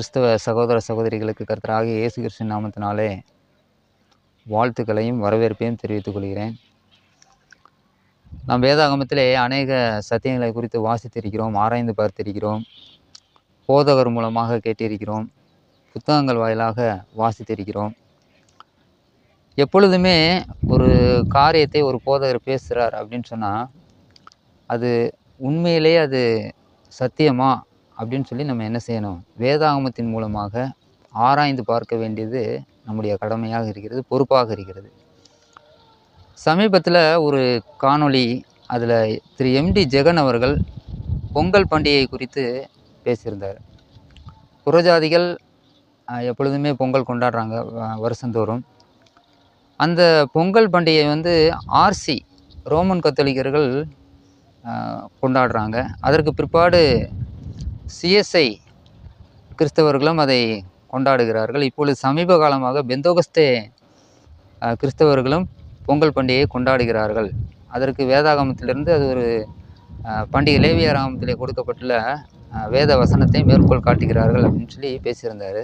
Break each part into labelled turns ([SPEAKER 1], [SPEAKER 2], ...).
[SPEAKER 1] கிறிஸ்தவ சகோதர சகோதரிகளுக்கு கருத்தராக இயேசு கிருஷ்ண நாமத்தினாலே வாழ்த்துக்களையும் வரவேற்பையும் தெரிவித்துக் கொள்கிறேன். நாம் வேதாகமத்திலே அநேக சத்தியங்களை குறித்து வாசித்திருக்கிறோம் ஆராய்ந்து பார்த்திருக்கிறோம் போதகர் மூலமாக கேட்டிருக்கிறோம் புத்தகங்கள் வாயிலாக வாசித்திருக்கிறோம். எப்பொழுதுமே ஒரு காரியத்தை ஒரு போதகர் பேசுகிறார் அப்படின்னு சொன்னால் அது உண்மையிலே அது சத்தியமா அப்படின்னு சொல்லி நம்ம என்ன செய்யணும்? வேதாகமத்தின் மூலமாக ஆராய்ந்து பார்க்க வேண்டியது நம்முடைய கடமையாக இருக்கிறது பொறுப்பாக இருக்கிறது. சமீபத்தில் ஒரு காணொளி அதில் திரு எம்டி ஜெகன் அவர்கள் பொங்கல் பண்டிகை குறித்து பேசியிருந்தார். புறஜாதிகள் எப்பொழுதுமே பொங்கல் கொண்டாடுறாங்க வ- வருஷந்தோறும். அந்த பொங்கல் பண்டிகை வந்து ஆர்சி ரோமன் கத்தோலிக்கர்கள் கொண்டாடுறாங்க. அதற்கு பிற்பாடு சிஎஸ்ஐ கிறிஸ்தவர்களும் அதை கொண்டாடுகிறார்கள். இப்பொழுது சமீப காலமாக பெந்தோகஸ்தே கிறிஸ்தவர்களும் பொங்கல் பண்டிகையை கொண்டாடுகிறார்கள். அதற்கு வேதாகமத்திலிருந்து அது ஒரு பண்டிகை லேவியாராமத்திலே கொடுக்கப்பட்டுள்ள வேத வசனத்தை மேற்கோள் காட்டுகிறார்கள் அப்படின்னு சொல்லி பேசியிருந்தார்.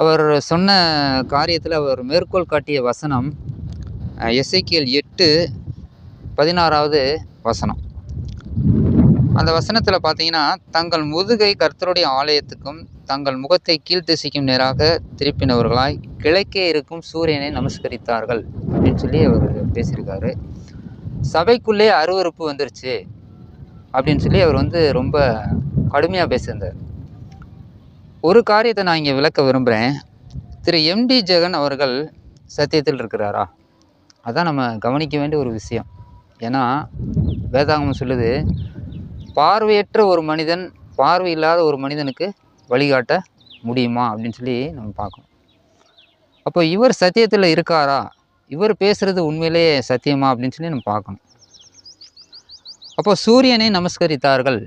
[SPEAKER 1] அவர் சொன்ன காரியத்தில் அவர் மேற்கோள் காட்டிய வசனம் எஸ்ஐக்கியல் எட்டு பதினாறாவது வசனம். அந்த வசனத்தில் பார்த்தீங்கன்னா தங்கள் முதுகை கர்த்தருடைய ஆலயத்துக்கும் தங்கள் முகத்தை கீழ்த்திசைக்கும் நேராக திருப்பினவர்களாய் கிழக்கே இருக்கும் சூரியனை நமஸ்கரித்தார்கள் அப்படின்னு சொல்லி அவர் பேசியிருக்காரு. சபைக்குள்ளே அருவருப்பு வந்துருச்சு அப்படின்னு சொல்லி அவர் வந்து ரொம்ப கடுமையாக பேசியிருந்தார். ஒரு காரியத்தை நான் இங்கே விளக்க விரும்புகிறேன் திரு எம்டி ஜெகன் அவர்கள் சத்தியத்தில் இருக்கிறாரா? அதான் நம்ம கவனிக்க வேண்டிய ஒரு விஷயம். ஏன்னா வேதாகமம் சொல்லுது பார்வையற்ற ஒரு மனிதன் பார்வை இல்லாத ஒரு மனிதனுக்கு வழிகாட்ட முடியுமா அப்படின்னு சொல்லி நம்ம பார்க்கணும். அப்போ இவர் சத்தியத்தில் இருக்காரா? இவர் பேசுகிறது உண்மையிலேயே சத்தியமா அப்படின்னு சொல்லி நம்ம பார்க்கணும். அப்போ சூரியனை நமஸ்கரித்தார்கள்.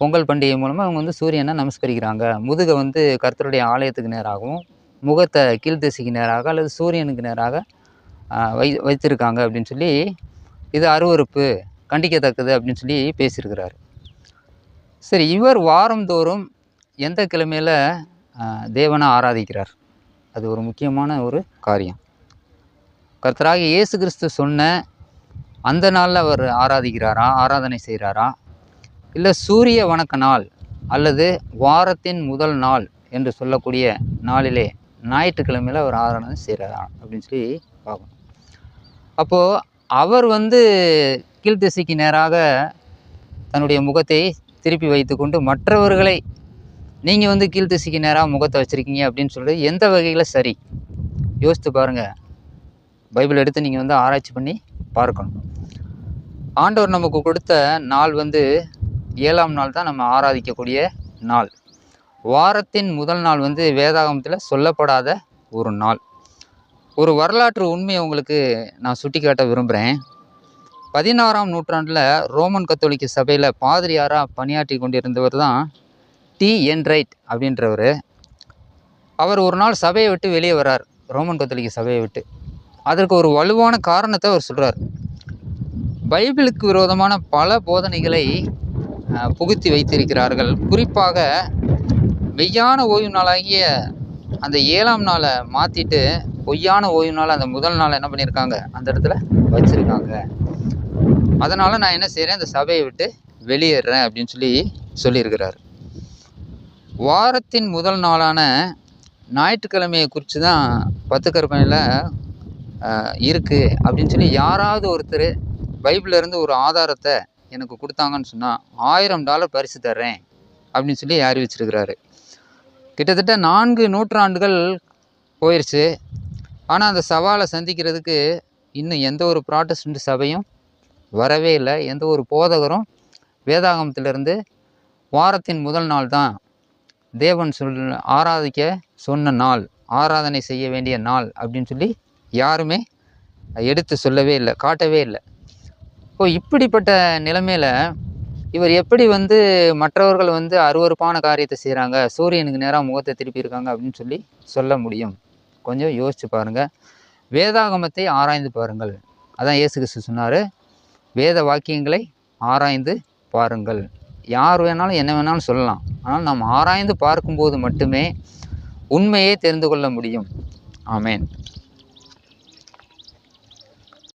[SPEAKER 1] பொங்கல் பண்டிகை மூலமாக அவங்க வந்து சூரியனை நமஸ்கரிக்கிறாங்க. முதுகை வந்து கர்த்தருடைய ஆலயத்துக்கு நேராகவும் முகத்தை கீழ்த்திசைக்கு நேராக அல்லது சூரியனுக்கு நேராக வை வைத்திருக்காங்க அப்படின்னு சொல்லி இது அருவருப்பு கண்டிக்கத்தக்கது அப்படின்னு சொல்லி பேசியிருக்கிறார். சரி இவர் வாரந்தோறும் எந்த கிழமையில் தேவனை ஆராதிக்கிறார்? அது ஒரு முக்கியமான ஒரு காரியம். கர்த்தராக இயேசு கிறிஸ்து சொன்ன அந்த நாளில் அவர் ஆராதிக்கிறாரா ஆராதனை செய்கிறாரா இல்லை சூரிய வணக்க நாள் அல்லது வாரத்தின் முதல் நாள் என்று சொல்லக்கூடிய நாளிலே ஞாயிற்றுக்கிழமையில் அவர் ஆராதனை செய்கிறாரா அப்படின்னு சொல்லி பார்க்கணும். அப்போது அவர் வந்து கீழ்த்திசைக்கு நேராக தன்னுடைய முகத்தை திருப்பி வைத்துக்கொண்டு மற்றவர்களை நீங்கள் வந்து கீழ்த்திசைக்கு நேராக முகத்தை வச்சுருக்கீங்க அப்படின்னு சொல்லிட்டு எந்த வகையில் சரி? யோசித்து பாருங்கள் பைபிள் எடுத்து நீங்கள் வந்து ஆராய்ச்சி பண்ணி பார்க்கணும். ஆண்டவர் நமக்கு கொடுத்த நாள் வந்து ஏழாம் நாள் தான் நம்ம ஆராதிக்கக்கூடிய நாள். வாரத்தின் முதல் நாள் வந்து வேதாகமத்தில் சொல்லப்படாத ஒரு நாள். ஒரு வரலாற்று உண்மையை உங்களுக்கு நான் சுட்டி காட்ட விரும்புகிறேன் பதினாறாம் நூற்றாண்டில் ரோமன் கத்தோலிக்க சபையில் பாதிரியாராக பணியாற்றி கொண்டிருந்தவர் தான் டி. என். ரைட் அப்படின்றவர். அவர் ஒரு நாள் சபையை விட்டு வெளியே வரார் ரோமன் கத்தோலிக்க சபையை விட்டு. அதற்கு ஒரு வலுவான காரணத்தை அவர் சொல்கிறார் பைபிளுக்கு விரோதமான பல போதனைகளை புகுத்தி வைத்திருக்கிறார்கள். குறிப்பாக மெய்யான ஓய்வு நாளாகிய அந்த ஏழாம் நாளை மாற்றிட்டு பொய்யான ஓய்வு நாள் அந்த முதல் நாள் என்ன பண்ணியிருக்காங்க? அந்த இடத்துல வச்சுருக்காங்க. அதனால் நான் என்ன செய்கிறேன் அந்த சபையை விட்டு வெளியேறுறேன் அப்படின்னு சொல்லி சொல்லியிருக்கிறார். வாரத்தின் முதல் நாளான ஞாயிற்றுக்கிழமையை குறித்து தான் பத்து கற்பனையில் இருக்குது அப்படின்னு சொல்லி யாராவது ஒருத்தர் பைபிளிலேருந்து ஒரு ஆதாரத்தை எனக்கு கொடுத்தாங்கன்னு சொன்னால் ஆயிரம் டாலர் பரிசு தர்றேன் அப்படின்னு சொல்லி அறிவிச்சிருக்கிறாரு. கிட்டத்தட்ட நான்கு நூற்றாண்டுகள் போயிடுச்சு ஆனால் அந்த சவாலை சந்திக்கிறதுக்கு இன்னும் எந்த ஒரு ப்ராட்டஸ்டன்ட் சபையும் வரவே இல்லை. எந்த ஒரு போதகரும் வேதாகமத்திலிருந்து வாரத்தின் முதல் நாள் தான் தேவன் சொல் ஆராதிக்க சொன்ன நாள் ஆராதனை செய்ய வேண்டிய நாள் அப்படின்னு சொல்லி யாருமே எடுத்து சொல்லவே இல்லை காட்டவே இல்லை. இப்போ இப்படிப்பட்ட நிலைமையில் இவர் எப்படி வந்து மற்றவர்கள் வந்து அருவருப்பான காரியத்தை செய்கிறாங்க சூரியனுக்கு நேராக முகத்தை திருப்பியிருக்காங்க அப்படின்னு சொல்லி சொல்ல முடியும். கொஞ்சம் யோசிச்சு பாருங்கள் வேதாகமத்தை ஆராய்ந்து பாருங்கள். அதான் இயேசு கிறிஸ்து சொன்னார் வேத வாக்கியங்களை ஆராய்ந்து பாருங்கள். யார் வேணாலும் என்ன வேணாலும் சொல்லலாம். ஆனால் நாம் ஆராய்ந்து பார்க்கும்போது மட்டுமே உண்மையை தெரிந்து கொள்ள முடியும். ஆமேன்.